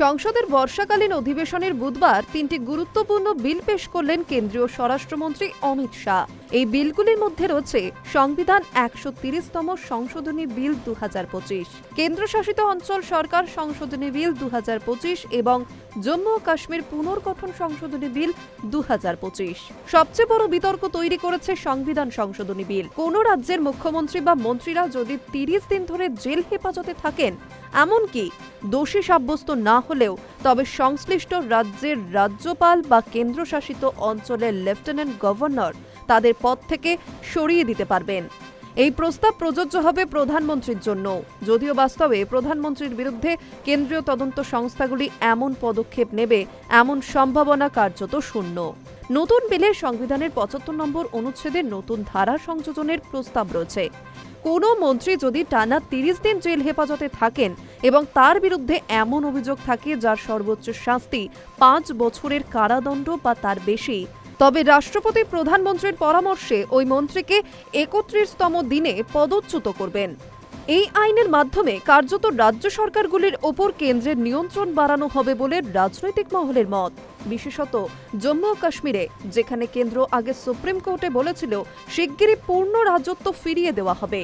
সংসদের বর্ষাকালীন অধিবেশনের বুধবার তিনটি গুরুত্বপূর্ণ বিল পেশ করলেন কেন্দ্রীয় স্বরাষ্ট্রমন্ত্রী অমিত শাহ। এই বিলগুলির মধ্যে রয়েছে সংবিধান একশো তিরিশতম সংশোধনী বিল দু হাজার পঁচিশ, কেন্দ্রশাসিত অঞ্চল সরকার সংশোধনী বিল দু এবং জম্মু ও কাশ্মীর পুনর্গঠন সংশোধনী বিল দু পঁচিশ। সবচেয়ে বড় বিতর্ক তৈরি করেছে সংবিধান সংশোধনী বিল। কোন রাজ্যের মুখ্যমন্ত্রী বা মন্ত্রীরা যদি তিরিশ দিন ধরে জেল হেফাজতে থাকেন, এমনকি দোষী সাব্যস্ত না হলেও তবে সংশ্লিষ্ট রাজ্যের রাজ্যপাল বা কেন্দ্রশাসিত অঞ্চলের লেফটেন্যান্ট গভর্নর তাদের পদ থেকে সরিয়ে দিতে পারবেন। এই প্রস্তাব প্রযোজ্য হবে প্রধানমন্ত্রীর জন্য। যদিও বাস্তবে প্রধানমন্ত্রীর বিরুদ্ধে কেন্দ্রীয় তদন্ত সংস্থাগুলি এমন পদক্ষেপ নেবে, এমন সম্ভাবনা কার্যত শূন্য। নতুন বিলে সংবিধানের পঁচাত্তর নম্বর অনুচ্ছেদের নতুন ধারা সংযোজনের প্রস্তাব রয়েছে। কোনো মন্ত্রী যদি টানা তিরিশ দিন জেল হেফাজতে থাকেন এবং তার বিরুদ্ধে এমন অভিযোগ থাকে যার সর্বোচ্চ শাস্তি পাঁচ বছরের কারাদণ্ড বা তার বেশি। তবে রাষ্ট্রপতি প্রধানমন্ত্রীর পরামর্শে ওই মন্ত্রীকে একত্রিশতম দিনে পদচ্যুত করবেন। এই আইনের মাধ্যমে কার্যত রাজ্য সরকারগুলির ওপর কেন্দ্রের নিয়ন্ত্রণ বাড়ানো হবে বলে রাজনৈতিক মহলের মত। বিশেষত জম্মু ও কাশ্মীরে, যেখানে কেন্দ্র আগে সুপ্রিম কোর্টে বলেছিল, শিগগিরই পূর্ণ রাজত্ব ফিরিয়ে দেওয়া হবে।